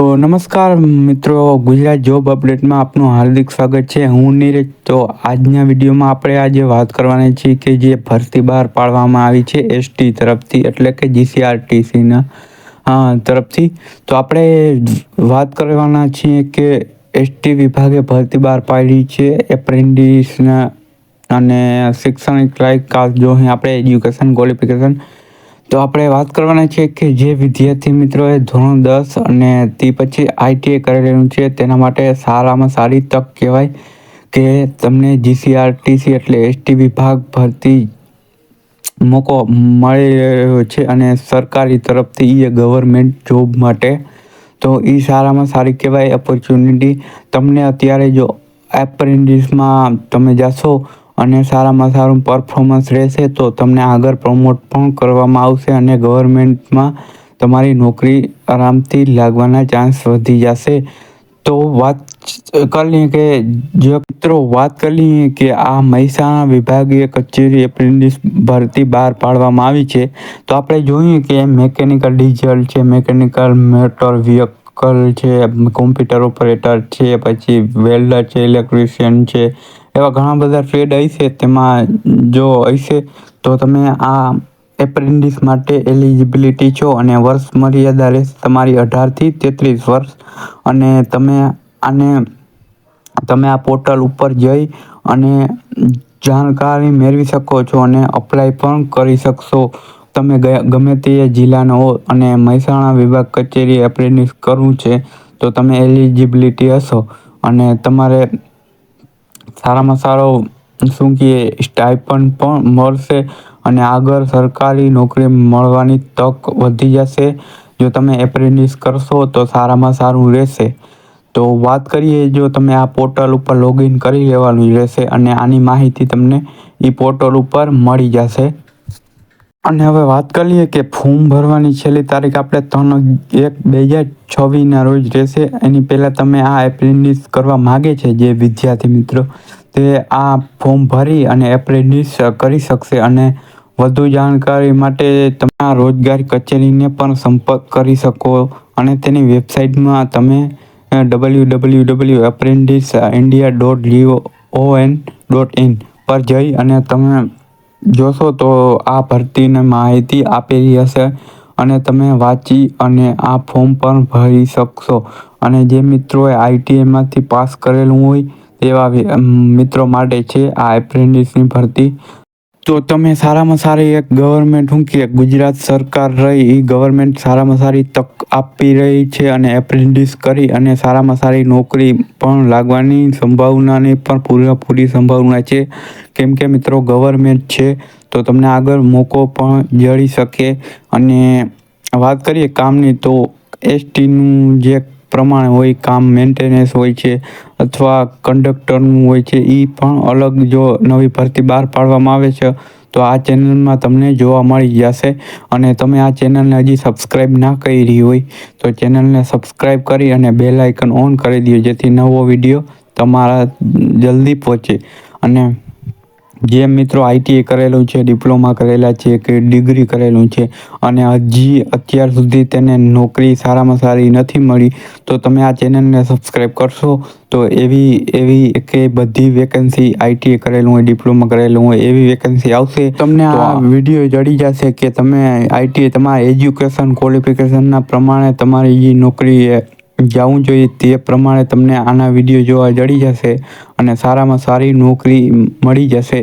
તો નમસ્કાર મિત્રો, ગુજરાત જોબ અપડેટમાં આપનું હાર્દિક સ્વાગત છે. હું નીરજ. તો આજના વિડીયોમાં આપણે આજે વાત કરવાની છીએ કે જે ભરતી બહાર પાડવામાં આવી છે એસટી તરફથી, એટલે કે જીસીઆરટીસીના તરફથી. તો આપણે વાત કરવાના છીએ કે એસટી વિભાગે ભરતી બહાર પાડી છે એપ્રેન્ટિસના અને શૈક્ષણિક લાયકાત જો અહીં આપણે એજ્યુકેશન ક્વોલિફિકેશન તો આપણે વાત કરવાના છે કે જે વિદ્યાર્થી મિત્રોએ ધોરણ દસ અને તે પછી આઈટીઆઈ કરેલું છે, તેના માટે સારામાં સારી તક કહેવાય કે તમને જીસીઆરટીસી એટલે એસટી વિભાગ ભરતી મોકો મળી રહ્યો છે અને સરકારી તરફથી એ ગવર્મેન્ટ જોબ માટે. તો એ સારામાં સારી કહેવાય ઓપોર્ચ્યુનિટી તમને અત્યારે જો એપ્રેન્ટિસમાં તમે જશો અને સારામાં સારું પરફોર્મન્સ રહેશે તો તમને આગળ પ્રમોટ પણ કરવામાં આવશે અને ગવર્મેન્ટમાં તમારી નોકરી આરામથી લાગવાના ચાન્સ વધી જશે. તો વાત કરી લઈએ કે જે મિત્રો વાત કરી લઈએ કે આ મહેસાણા વિભાગીય કચેરી એપ્રેન્ટિસ ભરતી બહાર પાડવામાં આવી છે. તો આપણે જોઈએ કે મેકેનિકલ ડીઝલ છે મેકેનિકલ મોટર વ્હીકલ છે કોમ્પ્યુટર ઓપરેટર છે, પછી વેલ્ડર છે ઇલેક્ટ્રિશિયન છે એવા ઘણા બધા ટ્રેડ હશે તેમાં જો હશે તો તમે આ એપ્રેન્ટિસ માટે એલિજિબિલિટી છો અને વર્ષ મર્યાદા રહેશે તમારી અઢારથી તેત્રીસ વર્ષ. અને તમે આને, તમે આ પોર્ટલ ઉપર જઈ અને જાણકારી મેળવી શકો છો અને અપ્લાય પણ કરી શકશો. તમે ગમે તે જિલ્લાનો હો અને મહેસાણા વિભાગ કચેરી એપ્રેન્ટિસ કરવું છે, તો તમે એલિજિબિલિટી હશો. અને તમારે સારામાં સારો શું કહે સ્ટાઇપન્ડ પણ મળશે અને આગળ સરકારી નોકરી મળવાની તક વધી જશે. જો તમે એપ્રેન્ટિસ કરશો તો સારામાં સારું રહેશે. તો વાત કરીએ, જો તમે આ પોર્ટલ ઉપર લોગિન કરી લેવાનું રહેશે અને આની માહિતી તમને એ પોર્ટલ ઉપર મળી જશે. અને હવે વાત કરીએ કે ફોર્મ ભરવાની છેલ્લી તારીખ આપણે ત્રણ એક બે હજાર છવ્વીસના રોજ રહેશે. એની પહેલાં તમે આ એપ્રેન્ટિસ કરવા માગે છે, જે વિદ્યાર્થી મિત્રો? તે આ ફોર્મ ભરી અને એપ્રેન્ટિસ કરી શકશે અને વધુ જાણકારી માટે તમે રોજગાર કચેરીને પણ સંપર્ક કરી શકો અને તેની વેબસાઇટમાં તમે W W W apprentice India dot G O O N dot in પર જઈ અને તમે જોશો તો આ ભરતીને માહિતી આપેલી હશે અને તમે વાંચી અને આ ફોર્મ પણ ભરી શકશો. અને જે મિત્રોએ આઈટીઆઈમાંથી પાસ કરેલું હોય તેવા મિત્રો માટે છે આ એપ્રેન્ટિસની ભરતી. તો તમે સારામાં સારી એક ગવર્મેન્ટ શું કહે ગુજરાત સરકાર રહી એ ગવર્મેન્ટ સારામાં સારી તક આપી રહી છે અને એપ્રેન્ટિસ કરી અને સારામાં સારી નોકરી પણ લાગવાની સંભાવનાની પણ પૂરેપૂરી સંભાવના છે. કેમ કે મિત્રો ગવર્મેન્ટ છે, તો તમને આગળ મોકો પણ જળી શકે. અને વાત કરીએ કામની, તો એસટીનું જે પ્રમાણે હોય, કામ મેન્ટેનન્સ હોય છે અથવા કંડક્ટરનું હોય છે એ પણ અલગ જો નવી ભરતી બહાર પાડવામાં આવે છે, તો આ ચેનલમાં તમને જોવા મળી જશે. અને તમે આ ચેનલને હજી સબસ્ક્રાઈબ ના કરી હોય, તો ચેનલને સબસ્ક્રાઈબ કરી અને બેલ આઇકન ઓન કરી દો જેથી નવો વીડિયો તમારા જલ્દી પહોંચે. અને જે મિત્રો આઈટીઆઈ કરેલું છે ડિપ્લોમા કરેલા છે કે ડિગ્રી કરેલું છે અને હજી અત્યાર સુધી તેને નોકરી સારામાં સારી નથી મળી તો તમે આ ચેનલને સબસ્ક્રાઈબ કરશો. તો એવી એવી કે બધી વેકેન્સી આઈટીએ કરેલું હોય ડિપ્લોમા કરેલું હોય એવી વેકેન્સી આવશે. તમને આ વીડિયો જડી જશે કે તમે આઈટીઆઈ તમારા એજ્યુકેશન ક્વોલિફિકેશનના પ્રમાણે તમારી જે નોકરી જવું જોઈએ તે પ્રમાણે તમને આના વીડિયો જોવા જડી જશે અને સારામાં સારી નોકરી મળી જશે.